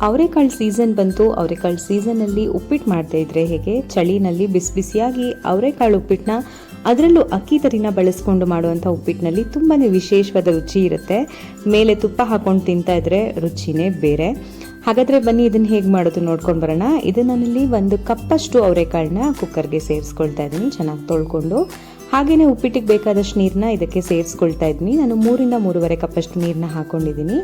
ಅವರೆಕಾಳು ಸೀಸನ್ ಬಂತು, ಅವರೆಕಾಳು ಸೀಸನಲ್ಲಿ ಉಪ್ಪಿಟ್ಟು ಮಾಡ್ತಾ ಇದ್ರೆ ಹೇಗೆ? ಚಳಿನಲ್ಲಿ ಬಿಸಿ ಬಿಸಿಯಾಗಿ ಅವರೆಕಾಳು ಉಪ್ಪಿಟ್ಟನ್ನ ಅದರಲ್ಲೂ ಅಕ್ಕಿ ತರಿನ ಬಳಸ್ಕೊಂಡು ಮಾಡುವಂಥ ಉಪ್ಪಿಟ್ಟಿನಲ್ಲಿ ತುಂಬಾ ವಿಶೇಷವಾದ ರುಚಿ ಇರುತ್ತೆ. ಮೇಲೆ ತುಪ್ಪ ಹಾಕೊಂಡು ತಿಂತಾ ಇದ್ರೆ ರುಚಿನೇ ಬೇರೆ. ಹಾಗಾದರೆ ಬನ್ನಿ ಇದನ್ನು ಹೇಗೆ ಮಾಡೋದು ನೋಡ್ಕೊಂಡು ಬರೋಣ. ಇದನ್ನು ನಾನಿಲ್ಲಿ ಒಂದು ಕಪ್ಪಷ್ಟು ಅವರೆಕಾಳನ್ನ ಕುಕ್ಕರ್ಗೆ ಸೇರಿಸ್ಕೊಳ್ತಾ ಇದ್ದೀನಿ. ಚೆನ್ನಾಗಿ ತೊಳ್ಕೊಂಡು ಹಾಗೆಯೇ ಉಪ್ಪಿಟ್ಟಿಗೆ ಬೇಕಾದಷ್ಟು ನೀರನ್ನ ಇದಕ್ಕೆ ಸೇರಿಸ್ಕೊಳ್ತಾ ಇದ್ದೀನಿ ನಾನು ಮೂರಿಂದ ಮೂರುವರೆ ಕಪ್ಪಷ್ಟು ನೀರನ್ನ ಹಾಕೊಂಡಿದ್ದೀನಿ.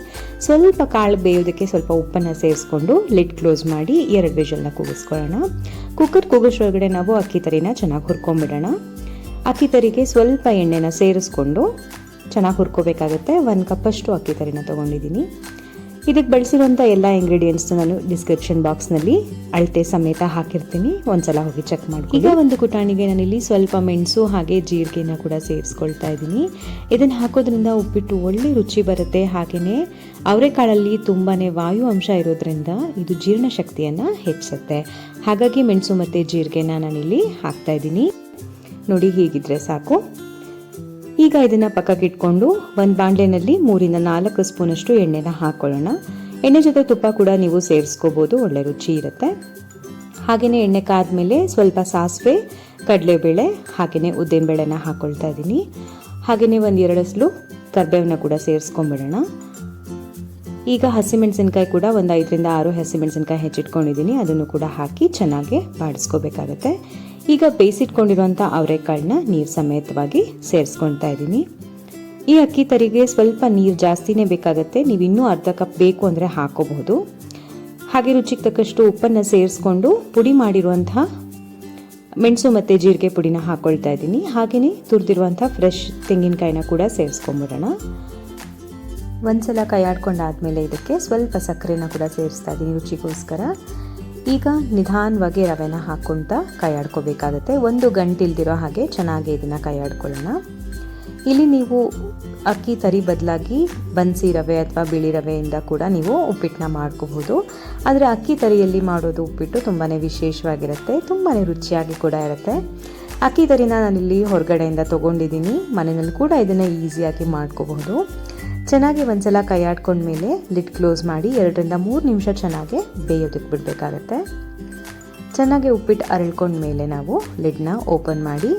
ಸ್ವಲ್ಪ ಕಾಳು ಬೇಯೋದಕ್ಕೆ ಸ್ವಲ್ಪ ಉಪ್ಪನ್ನು ಸೇರಿಸ್ಕೊಂಡು ಲಿಡ್ ಕ್ಲೋಸ್ ಮಾಡಿ ಎರಡು ವಿಷಲ್ನ ಕೂಗಿಸ್ಕೊಳ್ಳೋಣ. ಕುಕ್ಕರ್ ಕೂಗಿಸೋಳಗಡೆ ನಾವು ಅಕ್ಕಿ ತರಿನ ಚೆನ್ನಾಗಿ ಹುರ್ಕೊಂಬಿಡೋಣ. ಅಕ್ಕಿ ತರಿಗೆ ಸ್ವಲ್ಪ ಎಣ್ಣೆನ ಸೇರಿಸ್ಕೊಂಡು ಚೆನ್ನಾಗಿ ಹುರ್ಕೋಬೇಕಾಗತ್ತೆ. ಒಂದು ಕಪ್ಪಷ್ಟು ಅಕ್ಕಿ ತರಿನ ತೊಗೊಂಡಿದ್ದೀನಿ. ಇದಕ್ಕೆ ಬಳಸಿರುವಂಥ ಎಲ್ಲ ಇಂಗ್ರೀಡಿಯೆಂಟ್ಸ್ ನಾನು ಡಿಸ್ಕ್ರಿಪ್ಷನ್ ಬಾಕ್ಸ್ನಲ್ಲಿ ಅಳತೆ ಸಮೇತ ಹಾಕಿರ್ತೀನಿ. ಒಂದ್ಸಲ ಹೋಗಿ ಚೆಕ್ ಮಾಡಿ ಈಗ ಒಂದು ಕುಟಾಣಿಗೆ ನಾನಿಲ್ಲಿ ಸ್ವಲ್ಪ ಮೆಣಸು ಹಾಗೆ ಜೀರಿಗೆನ ಕೂಡ ಸೇರಿಸ್ಕೊಳ್ತಾ ಇದ್ದೀನಿ. ಇದನ್ನು ಹಾಕೋದ್ರಿಂದ ಉಪ್ಪಿಟ್ಟು ಒಳ್ಳೆ ರುಚಿ ಬರುತ್ತೆ. ಹಾಗೆಯೇ ಅವರೆಕಾಳಲ್ಲಿ ತುಂಬಾ ವಾಯು ಅಂಶ ಇರೋದ್ರಿಂದ ಇದು ಜೀರ್ಣಶಕ್ತಿಯನ್ನು ಹೆಚ್ಚಿಸುತ್ತೆ. ಹಾಗಾಗಿ ಮೆಣಸು ಮತ್ತು ಜೀರಿಗೆನ ನಾನಿಲ್ಲಿ ಹಾಕ್ತಾ ಇದ್ದೀನಿ. ನೋಡಿ ಹೀಗಿದ್ರೆ ಸಾಕು. ಈಗ ಇದನ್ನು ಪಕ್ಕಕ್ಕೆ ಇಟ್ಕೊಂಡು ಒಂದು ಬಾಂಡ್ಲೆನಲ್ಲಿ ಮೂರಿಂದ ನಾಲ್ಕು ಸ್ಪೂನಷ್ಟು ಎಣ್ಣೆನ ಹಾಕ್ಕೊಳ್ಳೋಣ ಎಣ್ಣೆ ಜೊತೆ ತುಪ್ಪ ಕೂಡ ನೀವು ಸೇರಿಸ್ಕೋಬೋದು, ಒಳ್ಳೆ ರುಚಿ ಇರುತ್ತೆ. ಹಾಗೆಯೇ ಎಣ್ಣೆ ಕಾದ್ಮೇಲೆ ಸ್ವಲ್ಪ ಸಾಸಿವೆ, ಕಡಲೆಬೇಳೆ ಹಾಗೆಯೇ ಉದ್ದಿನಬೇಳೆನ ಹಾಕ್ಕೊಳ್ತಾ ಇದ್ದೀನಿ. ಹಾಗೆಯೇ ಒಂದು ಎರಡಸ್ಲು ಕರ್ಬೇವನ್ನ ಕೂಡ ಸೇರಿಸ್ಕೊಂಬಿಡೋಣ. ಈಗ ಹಸಿಮೆಣಸಿನ್ಕಾಯಿ ಕೂಡ ಒಂದು ಐದರಿಂದ ಆರು ಹಸಿಮೆಣಸಿನ್ಕಾಯಿ ಹೆಚ್ಚಿಟ್ಕೊಂಡಿದ್ದೀನಿ ಅದನ್ನು ಕೂಡ ಹಾಕಿ ಚೆನ್ನಾಗಿ ಬಾಡಿಸ್ಕೋಬೇಕಾಗತ್ತೆ. ಈಗ ಬೇಯಿಸಿಟ್ಕೊಂಡಿರುವಂಥ ಅವರೆಕಾಳನ್ನ ನೀರು ಸಮೇತವಾಗಿ ಸೇರಿಸ್ಕೊಳ್ತಾ ಇದ್ದೀನಿ ಈ ಅಕ್ಕಿ ತರಿಗೆ ಸ್ವಲ್ಪ ನೀರು ಜಾಸ್ತಿನೇ ಬೇಕಾಗುತ್ತೆ. ನೀವು ಇನ್ನೂ ಅರ್ಧ ಕಪ್ ಬೇಕು ಅಂದರೆ ಹಾಕೋಬಹುದು. ಹಾಗೆ ರುಚಿಗೆ ತಕ್ಕಷ್ಟು ಉಪ್ಪನ್ನು ಸೇರಿಸ್ಕೊಂಡು ಪುಡಿ ಮಾಡಿರುವಂಥ ಮೆಣಸು ಮತ್ತು ಜೀರಿಗೆ ಪುಡಿನ ಹಾಕ್ಕೊಳ್ತಾ ಇದ್ದೀನಿ ಹಾಗೆಯೇ ತುರಿದಿರುವಂಥ ಫ್ರೆಶ್ ತೆಂಗಿನಕಾಯಿನ ಕೂಡ ಸೇರಿಸ್ಕೊಂಬಿಡೋಣ. ಒಂದ್ಸಲ ಕೈ ಆಡ್ಕೊಂಡಾದ್ಮೇಲೆ ಇದಕ್ಕೆ ಸ್ವಲ್ಪ ಸಕ್ಕರೆನ ಕೂಡ ಸೇರಿಸ್ತಾ ಇದ್ದೀನಿ ರುಚಿಗೋಸ್ಕರ. ಈಗ ನಿಧಾನವಾಗಿ ರವೆನ ಹಾಕ್ಕೊಳ್ತಾ ಕೈ ಆಡ್ಕೋಬೇಕಾಗತ್ತೆ ಒಂದು ಗಂಟಿಲ್ದಿರೋ ಹಾಗೆ ಚೆನ್ನಾಗಿ ಇದನ್ನು ಕೈ ಆಡ್ಕೊಳ್ಳೋಣ ಇಲ್ಲಿ ನೀವು ಅಕ್ಕಿ ತರಿ ಬದಲಾಗಿ ಬನ್ಸಿ ರವೆ ಅಥವಾ ಬಿಳಿ ರವೆಯಿಂದ ಕೂಡ ನೀವು ಉಪ್ಪಿಟ್ಟನ್ನ ಮಾಡ್ಕೋಬಹುದು. ಆದರೆ ಅಕ್ಕಿ ತರಿಯಲ್ಲಿ ಮಾಡೋದು ಉಪ್ಪಿಟ್ಟು ತುಂಬಾ ವಿಶೇಷವಾಗಿರುತ್ತೆ ತುಂಬಾ ರುಚಿಯಾಗಿ ಕೂಡ ಇರುತ್ತೆ. ಅಕ್ಕಿ ತರಿನ ನಾನಿಲ್ಲಿ ಹೊರಗಡೆಯಿಂದ ತೊಗೊಂಡಿದ್ದೀನಿ. ಮನೆಯಲ್ಲಿ ಕೂಡ ಇದನ್ನು ಈಸಿಯಾಗಿ ಮಾಡ್ಕೋಬಹುದು. ಚೆನ್ನಾಗಿ ಒಂದ್ಸಲ ಕೈ ಆಡ್ಕೊಂಡ್ಮೇಲೆ ಲಿಡ್ ಕ್ಲೋಸ್ ಮಾಡಿ ಎರಡರಿಂದ ಮೂರು ನಿಮಿಷ ಚೆನ್ನಾಗಿ ಬೇಯೋದಕ್ಕೆ ಬಿಡಬೇಕಾಗತ್ತೆ. ಚೆನ್ನಾಗಿ ಉಪ್ಪಿಟ್ಟು ಅರಳ್ಕೊಂಡ್ಮೇಲೆ ನಾವು ಲಿಡ್ನ ಓಪನ್ ಮಾಡಿ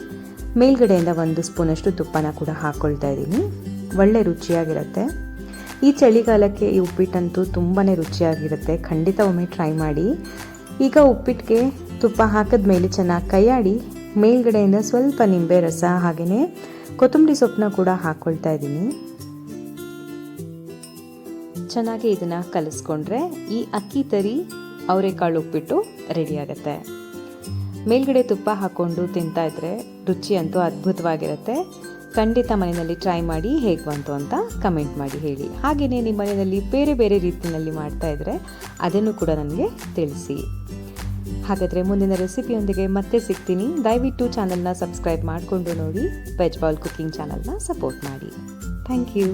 ಮೇಲ್ಗಡೆಯಿಂದ ಒಂದು ಸ್ಪೂನಷ್ಟು ತುಪ್ಪನ ಕೂಡ ಹಾಕ್ಕೊಳ್ತಾ ಇದ್ದೀನಿ. ಒಳ್ಳೆ ರುಚಿಯಾಗಿರುತ್ತೆ. ಈ ಚಳಿಗಾಲಕ್ಕೆ ಈ ಉಪ್ಪಿಟ್ಟಂತೂ ತುಂಬಾ ರುಚಿಯಾಗಿರುತ್ತೆ. ಖಂಡಿತ ಒಮ್ಮೆ ಟ್ರೈ ಮಾಡಿ. ಈಗ ಉಪ್ಪಿಟ್ಟಿಗೆ ತುಪ್ಪ ಹಾಕಿದ ಮೇಲೆ ಚೆನ್ನಾಗಿ ಕೈಯಾಡಿ ಮೇಲ್ಗಡೆಯಿಂದ ಸ್ವಲ್ಪ ನಿಂಬೆ ರಸ ಹಾಗೆಯೇ ಕೊತ್ತಂಬರಿ ಸೊಪ್ಪನ್ನ ಕೂಡ ಹಾಕ್ಕೊಳ್ತಾ ಇದ್ದೀನಿ. ಚೆನ್ನಾಗಿ ಇದನ್ನು ಕಲಿಸ್ಕೊಂಡ್ರೆ ಈ ಅಕ್ಕಿ ತರಿ ಅವರೆಕಾಳು ಉಪ್ಪಿಟ್ಟು ರೆಡಿ ಆಗುತ್ತೆ. ಮೇಲ್ಗಡೆ ತುಪ್ಪ ಹಾಕ್ಕೊಂಡು ತಿಂತಾ ಇದ್ರೆ ರುಚಿ ಅಂತೂ ಅದ್ಭುತವಾಗಿರುತ್ತೆ. ಖಂಡಿತ ಮನೆಯಲ್ಲಿ ಟ್ರೈ ಮಾಡಿ ಹೇಗೆ ಬಂತು ಅಂತ ಕಮೆಂಟ್ ಮಾಡಿ ಹೇಳಿ. ಹಾಗೆಯೇ ನಿಮ್ಮ ಮನೆಯಲ್ಲಿ ಬೇರೆ ಬೇರೆ ರೀತಿಯಲ್ಲಿ ಮಾಡ್ತಾ ಇದ್ರೆ ಅದನ್ನು ಕೂಡ ನನಗೆ ತಿಳಿಸಿ. ಹಾಗಾದರೆ ಮುಂದಿನ ರೆಸಿಪಿಯೊಂದಿಗೆ ಮತ್ತೆ ಸಿಗ್ತೀನಿ. ದಯವಿಟ್ಟು ಚಾನಲ್ನ ಸಬ್ಸ್ಕ್ರೈಬ್ ಮಾಡಿಕೊಂಡು ನೋಡಿ. ವೆಜ್ ಬಾಲ್ ಕುಕಿಂಗ್ ಚಾನಲ್ನ ಸಪೋರ್ಟ್ ಮಾಡಿ. Thank you